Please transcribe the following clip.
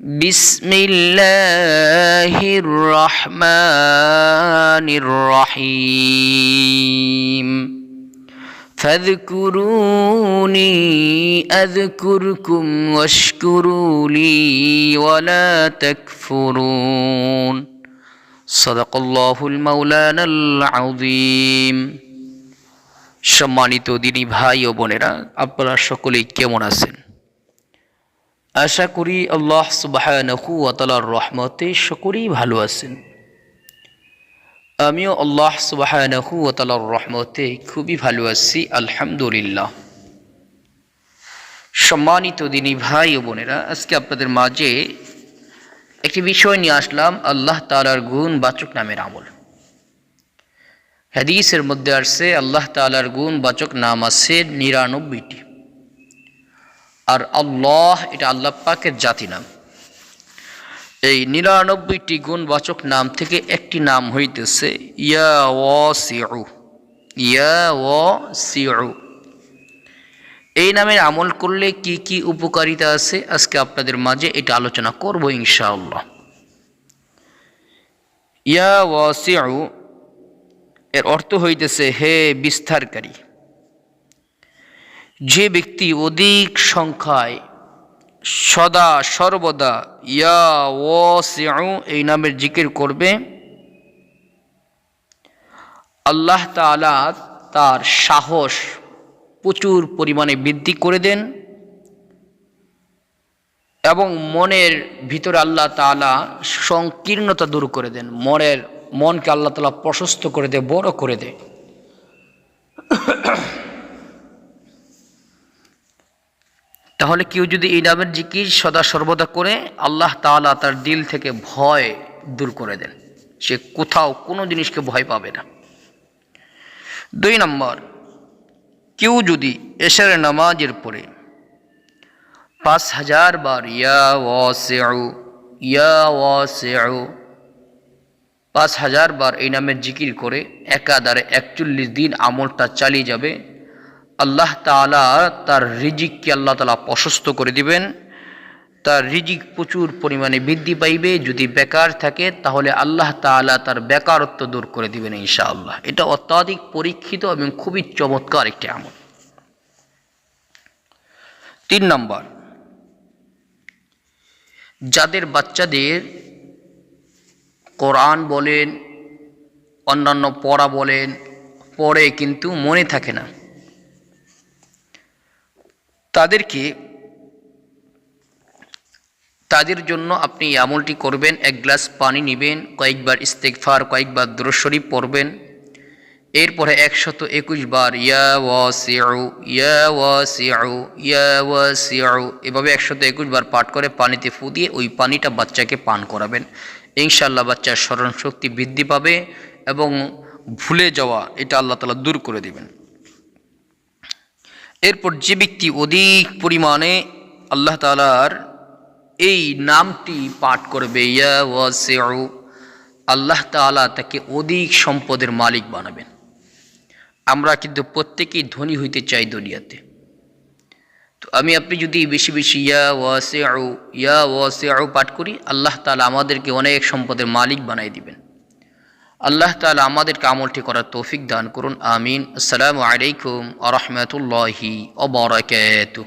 بسم الله الرحمن الرحيم فاذكروني اذكركم واشكروا لي ولا تكفرون صدق الله المولانا العظيم সম্মানিত দিনী ভাই ও বোনেরা আপনারা সকলেই কেমন আছেন আশা করি আল্লাহ সুবাহানহু তালার রহমতে সকলেই ভালো আছেন। আমিও আল্লাহ সুবাহানহু তালার রহমতে খুবই ভালো আছি, আলহামদুলিল্লাহ। সম্মানিত দিনী ভাই ও বোনেরা, আজকে আপনাদের মাঝে একটি বিষয় নিয়ে আসলাম, আল্লাহ তালার গুণ বাচক নামের আমল। হাদিসের মধ্যে আসছে, আল্লাহ তালার গুণ বাচক নাম আছে নিরানব্বইটি। আর আল্লাহ, এটা আল্লাহ পাকের জাতি নাম। এই নিরানব্বইটি গুণবাচক নাম থেকে একটি নাম হইতেছে ইয়া ও সিউ ইয়া ও এই নামের আমল করলে কি কি উপকারিতা আছে? আজকে আপনাদের মাঝে এটা আলোচনা করব ইনশাআল্লাহ। ইয়া ও এর অর্থ হইতেছে হে বিস্তারকারী। যে ব্যক্তি অধিক সংখ্যায় সদা, সর্বদা ইয়া ও এই নামের জিকির করবে, আল্লাহ তালা তার সাহস প্রচুর পরিমাণে বৃদ্ধি করে দেন এবং মনের ভিতরে আল্লাহ তালা সংকীর্ণতা দূর করে দেন। মনের, মনকে আল্লাহ তালা প্রশস্ত করে দেয়, বড় করে দেয়। তাহলে কেউ যদি এই নামের জিকির সদা সর্বদা করে, আল্লাহ তালা তার দিল থেকে ভয় দূর করে দেন। সে কোথাও কোনো জিনিসকে ভয় পাবে না। দুই নম্বর, কেউ যদি এশার নামাজের পরে পাঁচ হাজার বার ইয়া ওয়াসেউ ইয়া ওয়াসেউ, পাঁচ হাজার বার এই নামের জিকির করে, একাধারে একচল্লিশ দিন আমলটা চালিয়ে যাবে আল্লাহ তালা তার রিজিককে আল্লাহ তালা প্রশস্ত করে দিবেন। তার রিজিক প্রচুর পরিমাণে বৃদ্ধি পাইবে। যদি বেকার থাকে, তাহলে আল্লাহ তালা তার বেকারত্ব দূর করে দিবেন ইনশাআল্লাহ। এটা অত্যাধিক পরীক্ষিত এবং খুবই চমৎকার একটি আমল। তিন নম্বর, যাদের বাচ্চাদের কোরআন বলেন, অন্যান্য পড়া বলেন, পড়ে কিন্তু মনে থাকে না। তাদেরকে তাদের জন্য আপনি আমলটি করবেন, এক গ্লাস পানি নেবেন, কয়েকবার ইস্তেকফার কয়েকবার দ্রশরী পড়বেন। এরপরে একশত একুশ বার ইয়া ইয়া ইয়া এভাবে একশত একুশ বার পাঠ করে পানিতে ফু দিয়ে ওই পানিটা বাচ্চাকে পান করাবেন। ইনশাল্লাহ বাচ্চার স্মরণ শক্তি বৃদ্ধি পাবে এবং ভুলে যাওয়া এটা আল্লাহ তালা দূর করে দেবেন। এরপর যে ব্যক্তি অধিক পরিমাণে আল্লাহ তালার এই নামটি পাঠ করবে, ইয়া ওয়াসেউ, আল্লাহ তালা তাকে অধিক সম্পদের মালিক বানাবেন। আমরা কিন্তু প্রত্যেকেই ধনী হইতে চাই দুনিয়াতে। তো আমি, আপনি যদি বেশি বেশি ইয়া ওয়াসেউ ইয়া ওয়াসেউ পাঠ করি, আল্লাহ তালা আমাদেরকে অনেক সম্পদের মালিক বানাই দিবেন। আল্লাহ তালা আমাদেরকে আমলটি করার তৌফিক দান করুন আমিন। আসসালামু আলাইকুম আ রহমতুল্লাহি ওবরাকাতুহ